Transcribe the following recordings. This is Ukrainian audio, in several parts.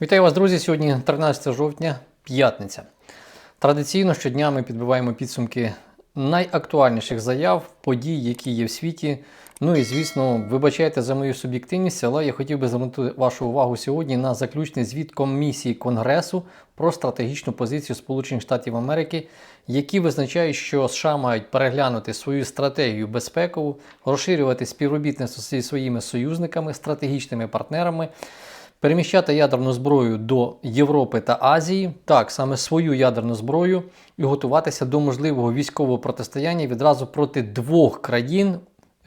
Вітаю вас, друзі! Сьогодні 13 жовтня, п'ятниця. Традиційно щодня ми підбиваємо підсумки найактуальніших заяв, подій, які є в світі. Ну і звісно, вибачайте за мою суб'єктивність, але я хотів би звернути вашу увагу сьогодні на заключний звіт комісії Конгресу про стратегічну позицію Сполучених Штатів Америки, які визначають, що США мають переглянути свою стратегію безпекову, розширювати співробітництво зі своїми союзниками, стратегічними партнерами переміщати ядерну зброю до Європи та Азії, так саме свою ядерну зброю, і готуватися до можливого військового протистояння відразу проти двох країн.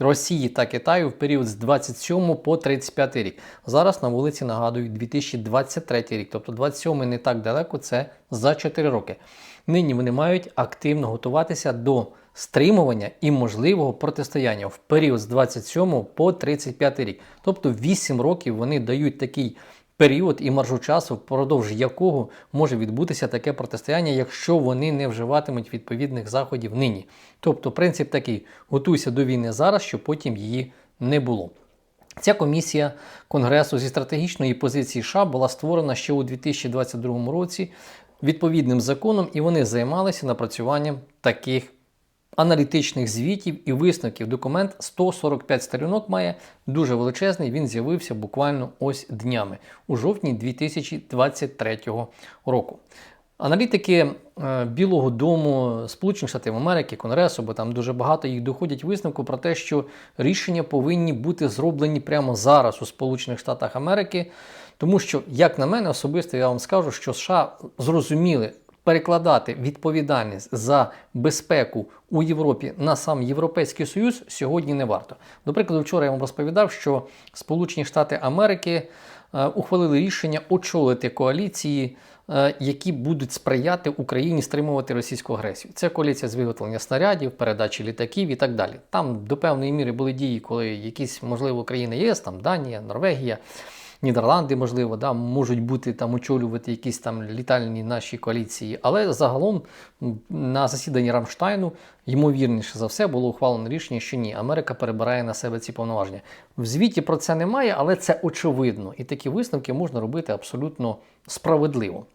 Росії та Китаю в період з 27 по 35 рік. Зараз на вулиці нагадую 2023 рік, тобто 27 не так далеко, це за 4 роки. Нині вони мають активно готуватися до стримування і можливого протистояння в період з 27 по 35 рік. Тобто 8 років вони дають такий період і маржу часу, впродовж якого може відбутися таке протистояння, якщо вони не вживатимуть відповідних заходів нині. Тобто, принцип такий: готуйся до війни зараз, щоб потім її не було. Ця комісія Конгресу зі стратегічної позиції США була створена ще у 2022 році відповідним законом, і вони займалися напрацюванням таких аналітичних звітів і висновків. Документ 145 сторінок має дуже величезний. Він з'явився буквально ось днями у жовтні 2023 року. Аналітики е, Білого Дому, Сполучених Штатів Америки, Конгресу, бо там дуже багато їх доходять висновку про те, що рішення повинні бути зроблені прямо зараз у Сполучених Штатах Америки, тому що, як на мене, особисто я вам скажу, що США зрозуміли перекладати відповідальність за безпеку у Європі на сам Європейський Союз сьогодні не варто. До прикладу, вчора я вам розповідав, що Сполучені Штати Америки е, ухвалили рішення очолити коаліції. е, Які будуть сприяти Україні стримувати російську агресію. Це коаліція з виготовлення снарядів, передачі літаків і так далі. Там до певної міри були дії, коли якісь, можливо, країни ЄС, там Данія, Норвегія, Нідерланди, можливо, да, можуть бути там очолювати якісь там літальні наші коаліції. Але загалом на засіданні Рамштайну, ймовірніше за все, було ухвалено рішення, що ні, Америка перебирає на себе ці повноваження. В звіті про це немає, але це очевидно. І такі висновки можна робити абсолютно справедливо.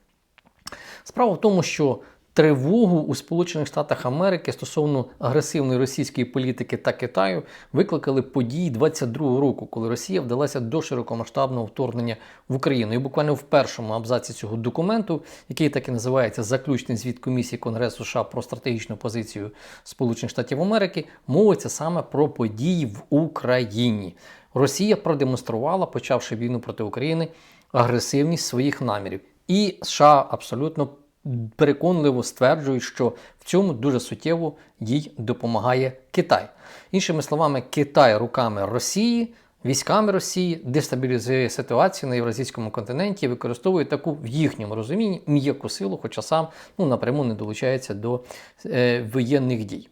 Справа в тому, що тривогу у Сполучених Штатах Америки стосовно агресивної російської політики та Китаю викликали події 22-го року, коли Росія вдалася до широкомасштабного вторгнення в Україну. І буквально в першому абзаці цього документу, який так і називається Заключний звіт комісії Конгресу США про стратегічну позицію Сполучених Штатів Америки, мовиться саме про події в Україні. Росія продемонструвала, почавши війну проти України, агресивність своїх намірів. І США абсолютно переконливо стверджують, що в цьому дуже суттєво їй допомагає Китай. Іншими словами, Китай руками Росії, військами Росії дестабілізує ситуацію на євразійському континенті і використовує таку в їхньому розумінні м'яку силу, хоча сам ну, напряму не долучається до е, воєнних дій.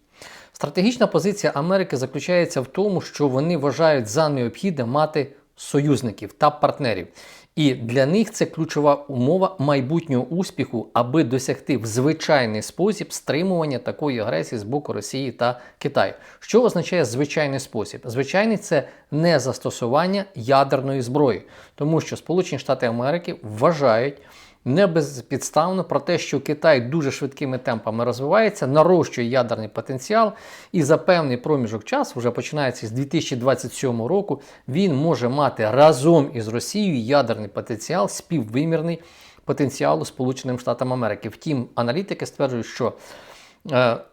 Стратегічна позиція Америки заключається в тому, що вони вважають за необхідне мати союзників та партнерів. І для них це ключова умова майбутнього успіху, аби досягти в звичайний спосіб стримування такої агресії з боку Росії та Китаю. Що означає звичайний спосіб? Звичайний це не застосування ядерної зброї, тому що Сполучені Штати Америки вважають не безпідставно про те, що Китай дуже швидкими темпами розвивається, нарощує ядерний потенціал, і за певний проміжок часу, вже починається з 2027 року, він може мати разом із Росією ядерний потенціал, співвимірний потенціалу Сполученим Штатам Америки. Втім, аналітики стверджують, що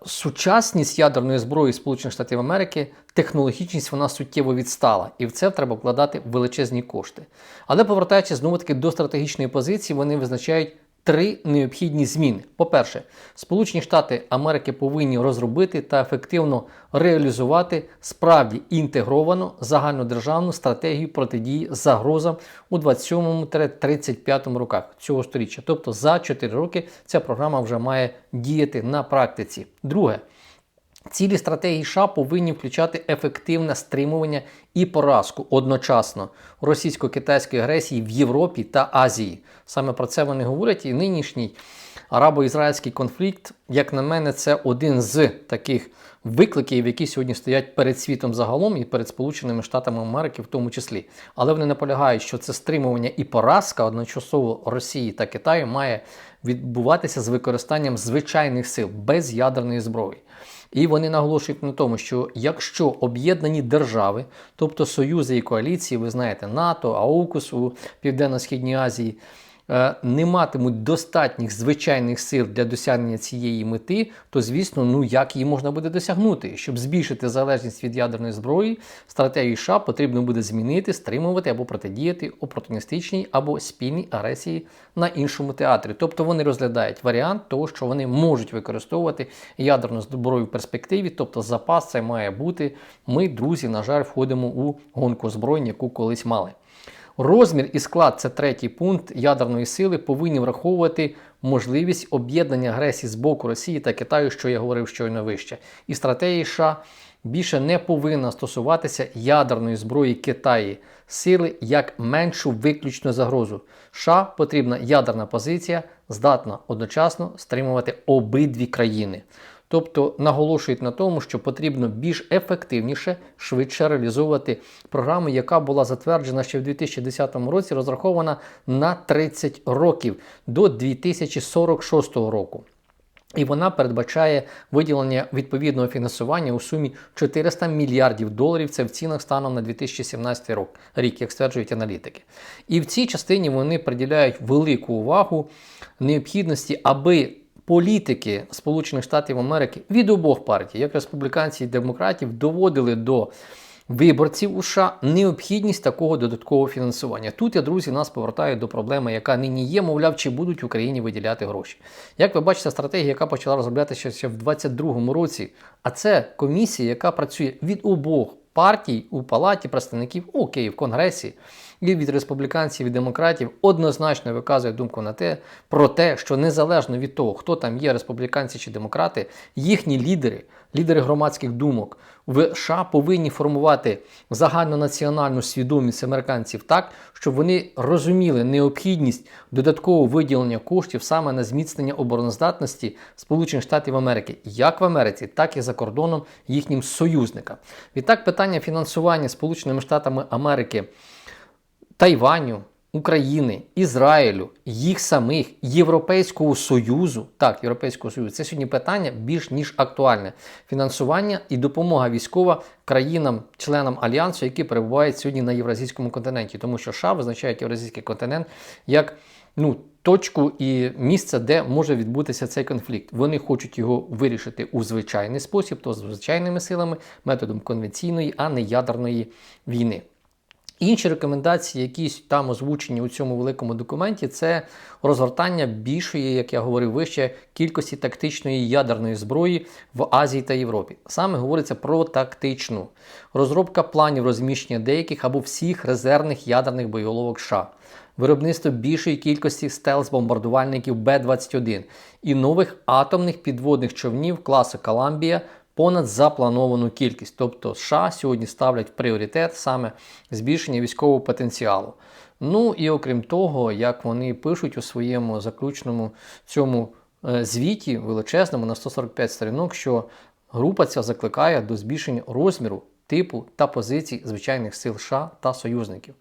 Сучасність ядерної зброї Сполучених Штатів Америки, технологічність вона суттєво відстала, і в це треба вкладати величезні кошти. Але повертаючись знову таки до стратегічної позиції, вони визначають три необхідні зміни. По-перше, Сполучені Штати Америки повинні розробити та ефективно реалізувати справді інтегровану загальнодержавну стратегію протидії загрозам у 27-35 роках цього сторіччя. Тобто за 4 роки ця програма вже має діяти на практиці. Друге. Цілі стратегії США повинні включати ефективне стримування і поразку одночасно російсько-китайської агресії в Європі та Азії. Саме про це вони говорять. І нинішній арабо-ізраїльський конфлікт, як на мене, це один з таких виклики, які сьогодні стоять перед світом загалом і перед Сполученими Штатами Америки, в тому числі. Але вони наполягають, що це стримування і поразка одночасово Росії та Китаю має відбуватися з використанням звичайних сил без ядерної зброї. І вони наголошують на тому, що якщо об'єднані держави, тобто союзи і коаліції, ви знаєте, НАТО, АУКУС у Південно-Східній Азії, не матимуть достатніх звичайних сил для досягнення цієї мети, то звісно, ну як її можна буде досягнути? Щоб збільшити залежність від ядерної зброї, стратегію США потрібно буде змінити, стримувати або протидіяти опортуністичній або спільній агресії на іншому театрі. Тобто вони розглядають варіант того, що вони можуть використовувати ядерну зброю в перспективі, тобто запас це має бути. Ми, друзі, на жаль, входимо у гонку озброєнь, яку колись мали. Розмір і склад це третій пункт ядерної сили повинні враховувати можливість об'єднання агресії з боку Росії та Китаю, що я говорив щойно вище. І стратегія США більше не повинна стосуватися ядерної зброї Китаю, сили як меншу виключну загрозу. США потрібна ядерна позиція, здатна одночасно стримувати обидві країни. Тобто наголошують на тому, що потрібно більш ефективніше, швидше реалізовувати програму, яка була затверджена ще в 2010 році, розрахована на 30 років до 2046 року. І вона передбачає виділення відповідного фінансування у сумі 400 мільярдів доларів. Це в цінах станом на 2017 рік, як стверджують аналітики. І в цій частині вони приділяють велику увагу необхідності, аби політики Сполучених Штатів Америки від обох партій, як республіканців і демократів, доводили до виборців у США необхідність такого додаткового фінансування. Тут я, друзі, нас повертаю до проблеми, яка нині є, мовляв, чи будуть Україні виділяти гроші. Як ви бачите, стратегія, яка почала розроблятися ще в 2022 році, а це комісія, яка працює від обох партій у палаті представників окей, в Конгресі і від республіканців і демократів однозначно виказує думку на те, про те, що незалежно від того, хто там є, республіканці чи демократи, їхні лідери, лідери громадських думок в США повинні формувати загальнонаціональну свідомість американців так, щоб вони розуміли необхідність додаткового виділення коштів саме на зміцнення обороноздатності Сполучених Штатів Америки, як в Америці, так і за кордоном їхнім союзникам. Відтак, питання фінансування Сполученими Штатами Америки. Тайваню, України, Ізраїлю, їх самих, Європейського Союзу. Так, Європейського Союзу це сьогодні питання більш ніж актуальне. Фінансування і допомога військова країнам-членам альянсу, які перебувають сьогодні на євразійському континенті, тому що США визначають євразійський континент як ну, точку і місце, де може відбутися цей конфлікт. Вони хочуть його вирішити у звичайний спосіб, то з звичайними силами, методом конвенційної, а не ядерної війни. Інші рекомендації, які там озвучені у цьому великому документі, це розгортання більшої, як я говорив вище, кількості тактичної ядерної зброї в Азії та Європі. Саме говориться про тактичну розробка планів розміщення деяких або всіх резервних ядерних боєголовок США, виробництво більшої кількості стелс-бомбардувальників Б-21 і нових атомних підводних човнів класу Коламбія понад заплановану кількість. Тобто США сьогодні ставлять пріоритет саме збільшення військового потенціалу. Ну і окрім того, як вони пишуть у своєму заключному цьому е, звіті величезному на 145 сторінок, що група ця закликає до збільшення розміру, типу та позицій звичайних сил США та союзників.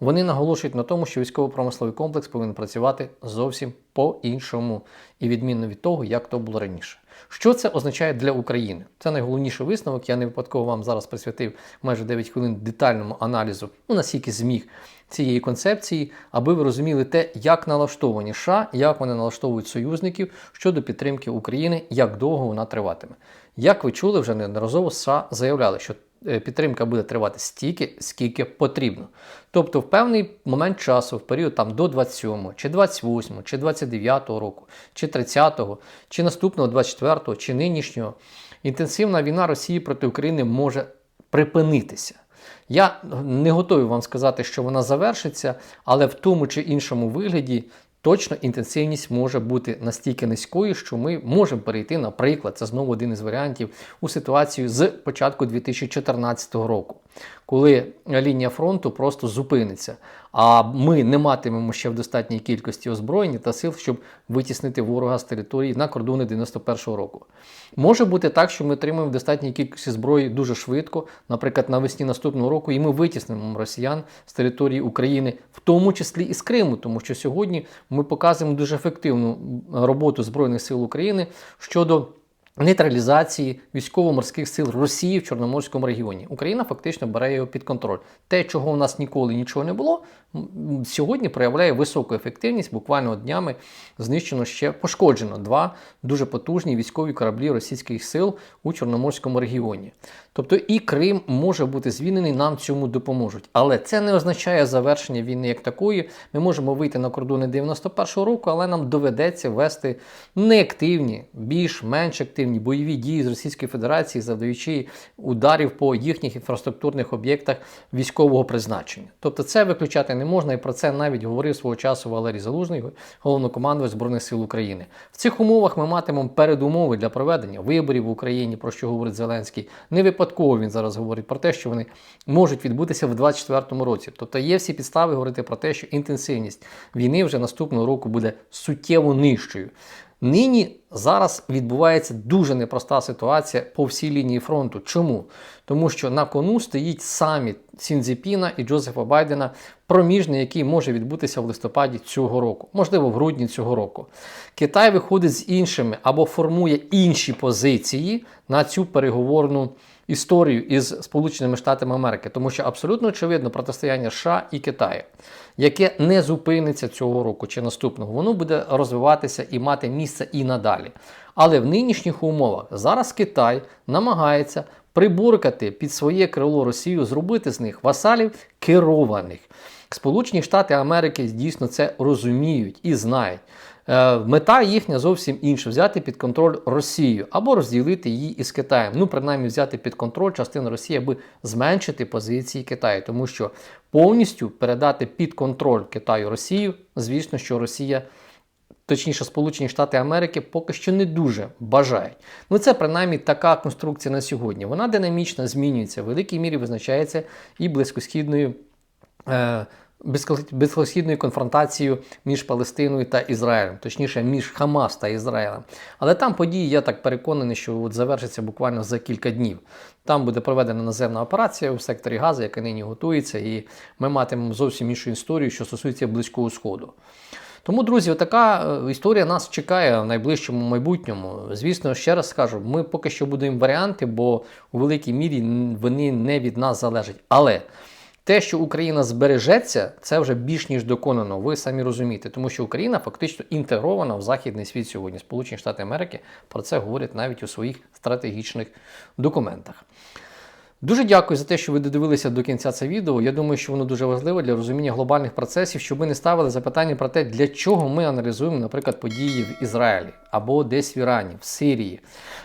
Вони наголошують на тому, що військово-промисловий комплекс повинен працювати зовсім по-іншому і відмінно від того, як то було раніше. Що це означає для України? Це найголовніший висновок. Я не випадково вам зараз присвятив майже 9 хвилин детальному аналізу, ну наскільки зміг цієї концепції, аби ви розуміли те, як налаштовані США, як вони налаштовують союзників щодо підтримки України, як довго вона триватиме. Як ви чули, вже неодноразово США заявляли, що підтримка буде тривати стільки, скільки потрібно. Тобто, в певний момент часу, в період там до 27, чи 28, чи 29 року, чи 30-го, чи наступного 24-го, чи нинішнього, інтенсивна війна Росії проти України може припинитися. Я не готовий вам сказати, що вона завершиться, але в тому чи іншому вигляді точно інтенсивність може бути настільки низькою, що ми можемо перейти, наприклад, це знову один із варіантів у ситуацію з початку 2014 року, коли лінія фронту просто зупиниться. а ми не матимемо ще в достатній кількості озброєння та сил, щоб витіснити ворога з території на кордони 91-го року. Може бути так, що ми отримаємо в достатній кількості зброї дуже швидко, наприклад, навесні наступного року, і ми витіснимо росіян з території України, в тому числі і з Криму, тому що сьогодні ми показуємо дуже ефективну роботу Збройних сил України щодо. Нейтралізації військово-морських сил Росії в Чорноморському регіоні Україна фактично бере його під контроль. Те, чого у нас ніколи нічого не було, сьогодні проявляє високу ефективність. Буквально днями знищено ще пошкоджено два дуже потужні військові кораблі російських сил у Чорноморському регіоні. Тобто і Крим може бути звільнений, нам цьому допоможуть. Але це не означає завершення війни як такої. Ми можемо вийти на кордони 91-го року, але нам доведеться вести неактивні, більш-менш активні бойові дії з Російської Федерації, завдаючи ударів по їхніх інфраструктурних об'єктах військового призначення. Тобто це виключати не можна, і про це навіть говорив свого часу Валерій Залужний, головнокомандувач Збройних сил України. В цих умовах ми матимемо передумови для проведення виборів в Україні, про що говорить Зеленський. Не випадково він зараз говорить про те, що вони можуть відбутися в 2024 році. Тобто є всі підстави говорити про те, що інтенсивність війни вже наступного року буде суттєво нижчою. Нині зараз відбувається дуже непроста ситуація по всій лінії фронту. Чому? Тому що на кону стоїть саміт Сінзіпіна і Джозефа Байдена, проміжний, який може відбутися в листопаді цього року, можливо, в грудні цього року. Китай виходить з іншими або формує інші позиції на цю переговорну історію із Сполученими Штатами Америки, тому що абсолютно очевидно протистояння США і Китаю, яке не зупиниться цього року чи наступного, воно буде розвиватися і мати місце і надалі. Але в нинішніх умовах зараз Китай намагається приборкати під своє крило Росію, зробити з них васалів керованих. Сполучені Штати Америки дійсно це розуміють і знають. Е, Мета їхня зовсім інша взяти під контроль Росію або розділити її із Китаєм. Ну, принаймні, взяти під контроль частину Росії, аби зменшити позиції Китаю, тому що повністю передати під контроль Китаю Росію, звісно, що Росія. Точніше, Сполучені Штати Америки поки що не дуже бажають. Ну, це принаймні така конструкція на сьогодні. Вона динамічно змінюється, в великій мірі визначається і близькосхідною. Е, безхосхідною конфронтацією між Палестиною та Ізраїлем, точніше, між Хамас та Ізраїлем. Але там події, я так переконаний, що от завершиться буквально за кілька днів. Там буде проведена наземна операція у секторі Гази, яка нині готується, і ми матимемо зовсім іншу історію, що стосується Близького Сходу. Тому, друзі, така е, історія нас чекає в найближчому майбутньому. Звісно, ще раз скажу, ми поки що будемо варіанти, бо у великій мірі вони не від нас залежать. Але те, що Україна збережеться, це вже більш ніж доконано. Ви самі розумієте, тому що Україна фактично інтегрована в західний світ сьогодні. Сполучені Штати Америки про це говорять навіть у своїх стратегічних документах. Дуже дякую за те, що ви додивилися до кінця це відео. Я думаю, що воно дуже важливе для розуміння глобальних процесів, щоб ви не ставили запитання про те, для чого ми аналізуємо, наприклад, події в Ізраїлі або десь в Ірані, в Сирії,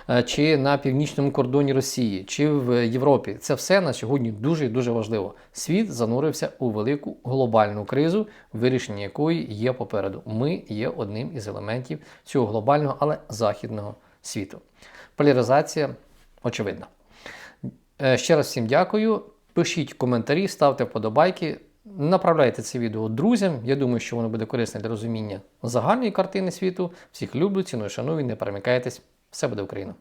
е, чи на північному кордоні Росії, чи в Європі. Це все на сьогодні дуже дуже важливо. Світ занурився у велику глобальну кризу, вирішення якої є попереду. Ми є одним із елементів цього глобального, але західного світу. Поляризація очевидна. Е, Ще раз всім дякую. Пишіть коментарі, ставте вподобайки, направляйте це відео друзям. Я думаю, що воно буде корисне для розуміння загальної картини світу. Всіх люблю, ціную, шаную, не перемикайтесь. Все буде Україна!